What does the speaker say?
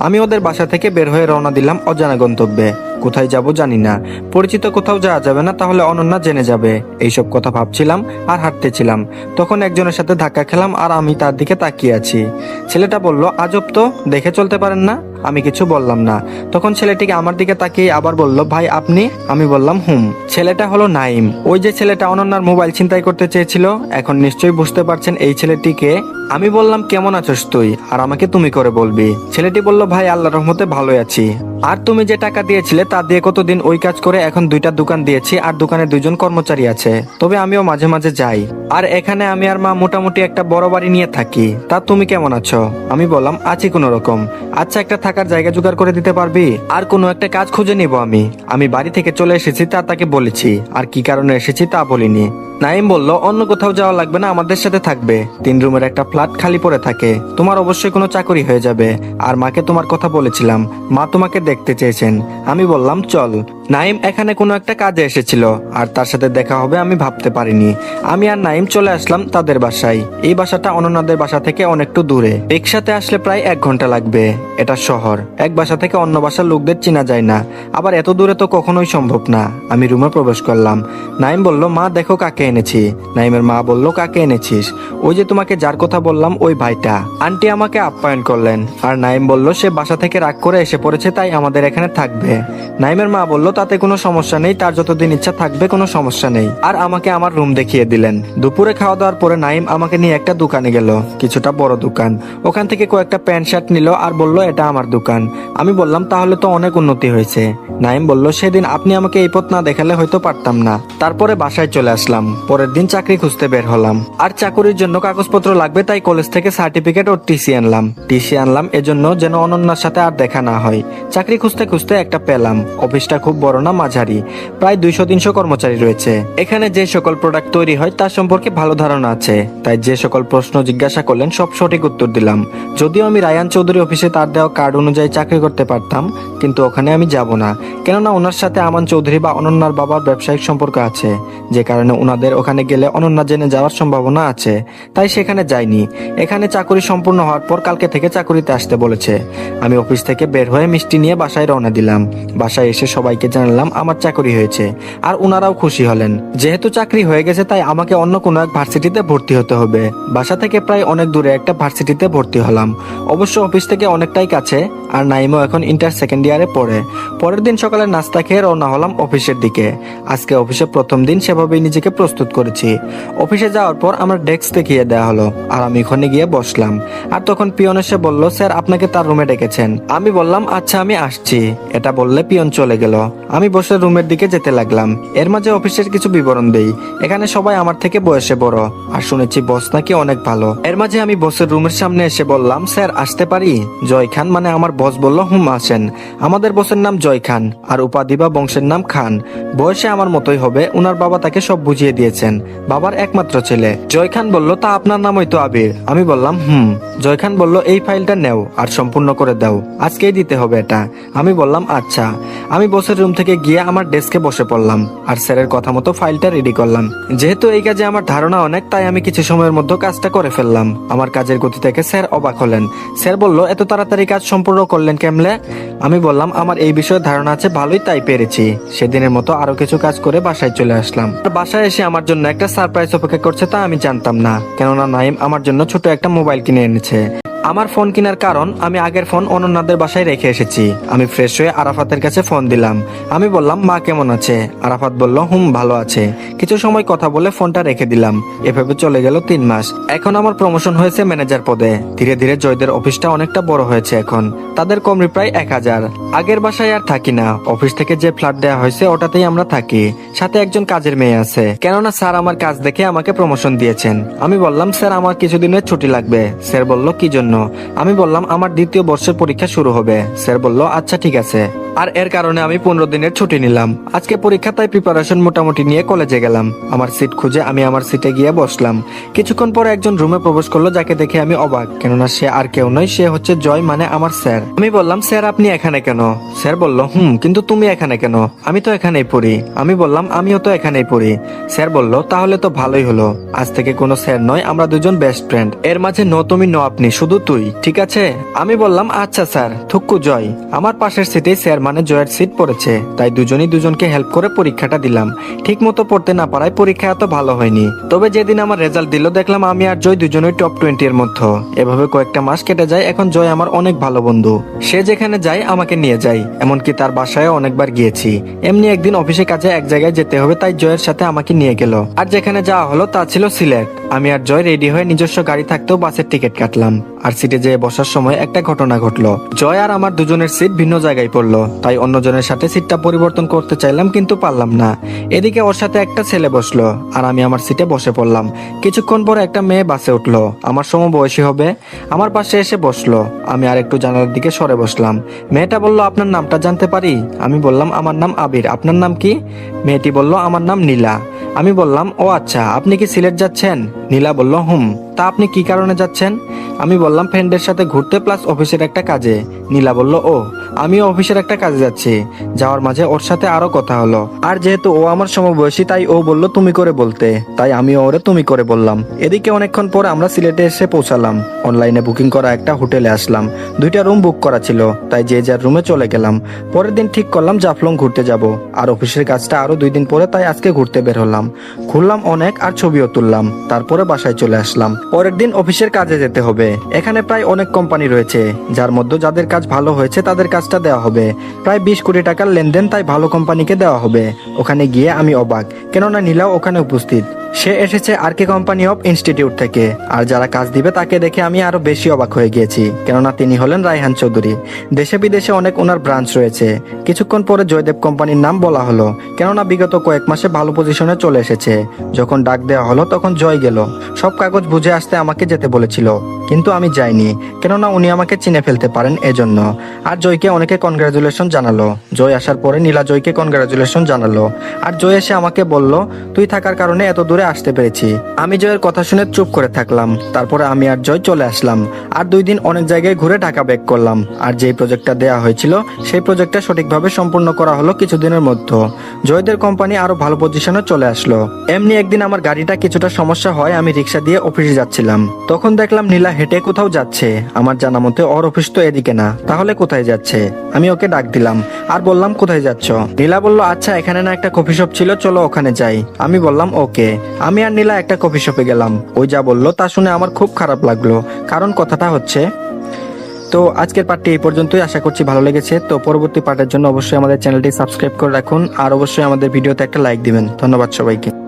আমি ওদের বাসা থেকে বের হয়ে রওনা দিলাম অজানা গন্তব্যে। কোথায় যাব জানি না। পরিচিত কোথাও যাওয়া যাবে না, তাহলে অনন্যা জেনে যাবে। এইসব কথা ভাবছিলাম আর হাঁটতেছিলাম। তখন একজনের সাথে ধাক্কা খেলাম আর আমি তার দিকে তাকিয়ে আছি। ছেলেটা বলল, আজব তো, দেখে চলতে পারেন না? আমি কিছু বললাম না। তখন ছেলেটিকে আমার দিকে তাকিয়ে আবার বলল, ভাই, আপনি? আমি বললাম, হুম। ছেলেটা হলো নাইম ওই যে ছেলেটা অনন্যার মোবাইল ছিনতাই করতে চেয়েছিল, এখন নিশ্চয়ই বুঝতে পারছেন এই ছেলেটিকে। আমি বললাম, কেমন আছোস তুই? আর আমাকে তুমি করে বলবি? ছেলেটি বলল, ভাই আল্লাহ রহমতে ভালোই আছি। আর তুমি যে টাকা দিয়েছিলে, তা দিয়ে কতদিন ওই কাজ করে এখন দুইটা দোকান দিয়েছি, আর দোকানে দুইজন কর্মচারী আছে। তবে আমিও মাঝে মাঝে যাই। আর এখানে আমি আর মা মোটামুটি একটা বড় বাড়ি নিয়ে থাকি। তা তুমি কেমন আছো? আমি বললাম, আছি কোনো রকম। আচ্ছা একটা থাকার জায়গা জোগাড় করে দিতে পারবি? আর কোনো একটা কাজ খুঁজে নিব আমি। আমি বাড়ি থেকে চলে এসেছি, তা তাকে বলেছি। আর কি কারণে এসেছি তা বলিনি। নাইম বলল, অন্য কোথাও যাওয়া লাগবে না, আমাদের সাথে থাকবে। তিন রুমের একটা ফ্ল্যাট খালি পড়ে থাকে। তোমার অবশ্যই কোনো চাকরি হয়ে যাবে। আর মাকে তোমার কথা বলেছিলাম। মা তোমাকে দেখতে চেয়েছেন। আমি বললাম, চল। নাইম এখানে কোনো একটা কাজে এসেছিল, আর তার সাথে দেখা হবে আমি ভাবতে পারিনি। আমি আর নাইম চলে আসলাম তাদের বাসায়। এই বাসাটা অনন্যাদের বাসা থেকে অনেকটু দূরে। রিক্সাতে আসলে প্রায় এক ঘণ্টা লাগবে। এটা শহর। এক বাসা থেকে অন্য বাসার লোকদের চেনা যায় না। আবার এত দূরে তো কখনোই সম্ভব না। আমি রুমে প্রবেশ করলাম। নাইম বলল, মা, দেখো কাকে এনেছি। নাইমের মা বলল, কাকে এনেছিস? ওই যে তোমাকে যার কথা বললাম, ওই ভাইটা। আন্টি আমাকে আপ্যায়ন করলেন। আর নাইম বলল, সে বাসা থেকে রাগ করে এসে পড়েছে, তাই আমাদের এখানে থাকবে। নাইমের মা বলল তাতে কোনো সমস্যা নেই, তার যতদিন ইচ্ছা থাকবে কোনো সমস্যা নেই। আর আমাকে আমার রুম দেখিয়ে দিলেন। দুপুরে খাওয়া দাওয়ার পরে নাইম আমাকে নিয়ে একটা দোকানে গেল, কিছুটা বড় দোকান। ওখান থেকে কয়েকটা প্যান্ট শার্ট নিল আর বলল, এটা আমার দোকান। আমি বললাম, তাহলে তো অনেক উন্নতি হয়েছে। নাইম বলল, সেদিন আপনি আমাকে এই পথ না দেখালে হয়তো পারতাম না। তারপরে বাসায় চলে আসলাম। পরের দিন চাকরি খুঁজতে বের হলাম। আর চাকরির জন্য কাগজপত্র লাগবে, তাই কলেজ থেকে সার্টিফিকেট ও টিসি আনলাম। টিসি আনলাম, এজন্য যেন অনন্যার সাথে আর দেখা না হয়। চাকরি খুঁজতে খুঁজতে একটা পেলাম। অফিসটা খুব বড় না মাঝারি, প্রায় দুইশো তিনশো কর্মচারী রয়েছে। এখানে যে সকল প্রোডাক্ট তৈরি হয় তার সম্পর্কে ভালো ধারণা আছে। তাই যে সকল প্রশ্ন জিজ্ঞাসা করলেন সব সঠিক উত্তর দিলাম। যদিও আমি রায়ান চৌধুরী অফিসে তার দেওয়া কার্ড অনুযায়ী চাকরি করতে পারতাম কিন্তু ওখানে আমি যাব না। কেননা ওনার সাথে আমান চৌধুরী বা অনন্যার বাবার ব্যবসায়িক সম্পর্ক আছে। যে কারণে ওনাদের ওখানে গেলে অনন্যা জেনে যাওয়ার সম্ভাবনা আছে। তাই সেখানে যাইনি। এখানে চাকরি সম্পূর্ণ হওয়ার পর কালকে থেকে চাকরিতে আসতে বলেছে। আমি অফিস থেকে বের হয়ে মিষ্টি নিয়ে বাসায় রওনা দিলাম। বাসায় এসে সবাইকে জানালাম, আমার চাকরি হয়েছে। আর ওনারাও খুশি হলেন। যেহেতু চাকরি হয়ে গেছে, তাই আমাকে অন্য কোনো এক ভার্সিটিতে ভর্তি হতে হবে। বাসা থেকে প্রায় অনেক দূরে একটা ভার্সিটিতে ভর্তি হলাম। অবশ্য অফিস থেকে অনেকটাই কাছে। আর নাইমও এখন ইন্টার সেকেন্ড ইয়ারে পড়ে। পরের দিন সকালে নাস্তা খেয়ে রওনা হলাম অফিসের দিকে। আজকে অফিসে প্রথম দিন সেভাবেই নিজেকে প্রস্তুত করেছি। অফিসে যাওয়ার পর আমার ডেস্ক দেখিয়ে দেওয়া হলো, আর আমি ওখানে গিয়ে বসলাম। আর তখন পিয়ন এসে বলল, স্যার, আপনাকে তার রুমে ডেকেছেন। আমি বললাম আচ্ছা আমি আসছি। এটা বললে পিয়ন চলে গেল। আমি বসে রুমের দিকে যেতে লাগলাম। এর মাঝে অফিসের কিছু বিবরণ দেই। এখানে সবাই আমার থেকে বয়সে বড়, আর শুনেছি বস নাকি অনেক ভালো। এর মাঝে আমি বসের রুমের সামনে এসে বললাম, স্যার, আসতে পারি? জয় খান মানে আমার বস বলল, হুম, আসেন। আমাদের বসের নাম জয় খান আর উপাধি বা বংশের নাম খান। বয়সে আমার মতোই হবে। উনার বাবা তাকে সব বুঝিয়ে দিয়েছেন। বাবার একমাত্র ছেলে। জয় খান বলল, তা আপনার নামই তো আবির। আমি বললাম, হুম। জয় খান বলল, এই ফাইলটা নেও আর সম্পূর্ণ করে দাও। আজকেই দিতে হবে এটা। আমি বললাম আচ্ছা। আমি বসের রুম থেকে গিয়ে আমার ডেস্কে বসে পড়লাম আর স্যারের কথা মতো ফাইলটা রেডি করলাম। যেহেতু এই কাজে আমার ধারণা অনেক, তাই আমি কিছু সময়ের মধ্যে কাজটা করে ফেললাম। আমার কাজের গতি থেকে স্যার অবাক হলেন। স্যার বলল, এত তাড়াতাড়ি কাজ সম্পূর্ণ করলেন কেমলে? আমি বললাম, আমার এই বিষয়ে ধারণা আছে, ভালোই তাই পেরেছি। সেদিনের মতো আরও কিছু কাজ করে বাসায় চলে আসলাম। বাসায় এসে আমার জন্য একটা সারপ্রাইজ অপেক্ষা করছে তা আমি জানতাম না। কেননা নাইম আমার জন্য ছোট একটা মোবাইল কিনে এনেছে। আমার ফোন কেনার কারণ আমি আগের ফোন অনন্যাদের বাসায় রেখে এসেছি। আমি ফ্রেশ হয়ে আরাফাতের কাছে ফোন দিলাম। আমি বললাম, মা কেমন আছে? আরাফাত বলল, হুম, ভালো আছে। কিছু সময় কথা বলে ফোনটা রেখে দিলাম। এভাবে চলে গেল তিন মাস। এখন আমার প্রমোশন হয়েছে ম্যানেজার পদে। ধীরে ধীরে জয়দের অফিসটা অনেকটা বড় হয়েছে এখন। তাদের কমরি প্রায় এক হাজার। আগের বাসায় আর থাকি না। অফিস থেকে যে ফ্ল্যাট দেওয়া হয়েছে, ওটাতেই আমরা থাকি। সাথে একজন কাজের মেয়ে আছে। কেননা স্যার আমার কাজ দেখে আমাকে প্রমোশন দিয়েছেন। আমি বললাম, স্যার, আমার কিছুদিনের ছুটি লাগবে। স্যার বলল, কি জন্য? আমি বললাম আমার দ্বিতীয় বর্ষের পরীক্ষা শুরু হবে। স্যার বলল আচ্ছা ঠিক আছে। আর এর কারণে আমি পনেরো দিনের ছুটি নিলাম। আজকে পরীক্ষা, তাই প্রিপারেশন মোটামুটি নিয়ে কলেজে গেলাম। আমার সিট খুঁজে আমি আমার সিটে গিয়ে বসলাম। কিছুক্ষণ পরে একজন রুমে প্রবেশ করল, যাকে দেখে আমি অবাক। কেননা সে আর কেউ নয়, সে হচ্ছে জয় মানে আমার স্যার আমি বললাম স্যার আপনি এখানে কেন? স্যার বলল, হুম, কিন্তু তুমি এখানে কেন? আমি তো এখানেই পড়ি। আমি বললাম, আমিও তো এখানেই পড়ি। স্যার বলল, তাহলে তো ভালোই হলো। আজ থেকে কোনো স্যার নয়, আমরা দুজন বেস্ট ফ্রেন্ড এর মাঝে ন তুমি, ন আপনি, শুধু তুই, ঠিক আছে? আমি বললাম আচ্ছা স্যার থুক্কু জয়। আমার পাশের সিটে স্যার মানে জয়ের সিট পড়েছে, তাই দুজনই দুজনকে হেল্প করে পরীক্ষাটা দিলাম। ঠিক মতো পড়তে না পারায় পরীক্ষা এত ভালো হয়নি। তবে যেদিন আমার রেজাল্ট দিল, দেখলাম আমি আর জয় দুজনেই টপ টোয়েন্টি এর মধ্যে। এভাবে কয়েকটা মাস কেটে যায়, এখন জয় আমার অনেক ভালো বন্ধু। সে যেখানে যায়, আমাকে নিয়ে যায়। এমনকি তার বাসায় অনেকবার গিয়েছি। এমনি একদিন অফিসে কাজে এক জায়গায় যেতে হবে, তাই জয়ের সাথে আমাকে নিয়ে গেল। আর যেখানে যাওয়া হলো, তা ছিল সিলেট। আমি আর জয় রেডি হয়ে নিজস্ব গাড়ি থাকতেও বাসের টিকিট কাটলাম। আর সিটে যেয়ে বসার সময় একটা ঘটনা ঘটলো। জয় আর আমার দুজনের সিট ভিন্ন জায়গায় পড়ল, তাই অন্যজনের সাথে সিটটা পরিবর্তন করতে চাইলাম কিন্তু পারলাম না। এদিকে ওর সাথে একটা ছেলে বসল, আর আমি আমার সিটে বসে পড়লাম। কিছুক্ষণ পর একটা মেয়ে বাসে উঠল। আমার সমবয়সী হবে। আমার পাশে এসে বসল। আমি আর একটু জানালার দিকে সরে বসলাম। মেয়েটা বলল, আপনার নামটা জানতে পারি? আমি বললাম, আমার নাম আবির। আপনার নাম কি? মেয়েটি বলল, আমার নাম নীলা। আমি বললাম, ও আচ্ছা আপনি কি সিলেট যাচ্ছেন? নীলা বলল, হুম, তা আপনি কি কারণে যাচ্ছেন? আমি বললাম, ফ্রেন্ডের সাথে ঘুরতে প্লাস অফিসের একটা কাজে। নীলা বলল, ও আমিও অফিসের একটা কাজে যাচ্ছি। যাওয়ার মাঝে ওর সাথে আরও কথা হলো। আর যেহেতু ও আমার সমবয়সী, তাই ও বলল তুমি করে বলতে। তাই আমিও ওরে তুমি করে বললাম। এদিকে অনেকক্ষণ পর আমরা সিলেটে এসে পৌঁছালাম। অনলাইনে বুকিং করা একটা হোটেলে আসলাম। দুইটা রুম বুক করা ছিল। তাই যে যার রুমে চলে গেলাম। পরের দিন ঠিক করলাম জাফলং ঘুরতে যাব। আর অফিসের কাজটা আরও দুই দিন পরে তাই আজকে ঘুরতে বের হলাম। ঘুরলাম অনেক আর ছবিও তুললাম। তারপরে বাসায় চলে আসলাম। পরের দিন অফিসের কাজে যেতে হবে। এখানে প্রায় অনেক কোম্পানি রয়েছে। যার মধ্যে যাদের কাজ ভালো হয়েছে তাদের কাজটা দেওয়া হবে। প্রায় বিশ কোটি টাকার লেনদেন তাই ভালো কোম্পানিকে দেওয়া হবে। ওখানে গিয়ে আমি অবাক। কেননা নীলাও ওখানে উপস্থিত। সে এসেছে আর কে কোম্পানি অফ ইনস্টিটিউট থেকে। আর যারা কাজ দিবে তাকে দেখে আমি আরও বেশি অবাক হয়ে গিয়েছি, কেননা তিনি হলেন রায়হান চৌধুরী। দেশে বিদেশে অনেক ওনার ব্রাঞ্চ রয়েছে। কিছুক্ষণ পরে জয়দেব কোম্পানির নাম বলা হলো, কেননা বিগত কয়েক মাসে ভালো পজিশনে চলে এসেছে। যখন ডাক দেওয়া হলো তখন জয় গেল। সব কাগজ বুঝে আসতে আমাকে যেতে বলেছিল, কিন্তু আমি যাইনি, কেননা উনি আমাকে চিনে ফেলতে পারেন এজন্য। আর জয়কে অনেকে কনগ্রাচুলেশন জানালো। জয় আসার পরে নীলা জয়কে কনগ্রাচুলেশন জানালো। আর জয় এসে আমাকে বলল, তুই থাকার কারণে এত দূরে আসতে পেরেছি। আমি জয়ের কথা শুনে চুপ করে থাকলাম। তারপরে আমি আর জয় চলে আসলাম। আর দুই দিন অনেক জায়গায় ঘুরে ঢাকা ব্যাক করলাম। আর যেই প্রজেক্টটা দেওয়া হয়েছিল, সেই প্রজেক্টটা সঠিকভাবে সম্পূর্ণ করা হলো কিছুদিনের মধ্যে। জয়দের কোম্পানি আরও ভালো পজিশনে চলে আসলো। এমনি একদিন আমার গাড়িটা কিছুটা সমস্যা হয়, আমি রিক্সা দিয়ে অফিসে যাচ্ছিলাম। তখন দেখলাম নীলা হেঁটে কোথাও যাচ্ছে। আমার জানা মতে ওর অফিস তো এদিকে না। তাহলে কোথায় যাচ্ছে? আমি ওকে ডাক দিলাম। আর বললাম, কোথায় যাচ্ছ? নীলা বলল আচ্ছা এখানে না একটা কফি শপ ছিল, চলো ওখানে যাই। আমি বললাম, ওকে। আমি আর নীলা একটা কফি শপে গেলাম। ওই যা বলল, তা শুনে আমার খুব খারাপ লাগল। কারণ কথাটা হচ্ছে, তো আজকের পার্টটি এই পর্যন্তই। আশা করছি ভালো লেগেছে। তো পরবর্তী পার্টের জন্য অবশ্যই আমাদের চ্যানেলটি সাবস্ক্রাইব করে রাখুন। আর অবশ্যই আমাদের ভিডিওতে একটা লাইক দিবেন। ধন্যবাদ সবাইকে।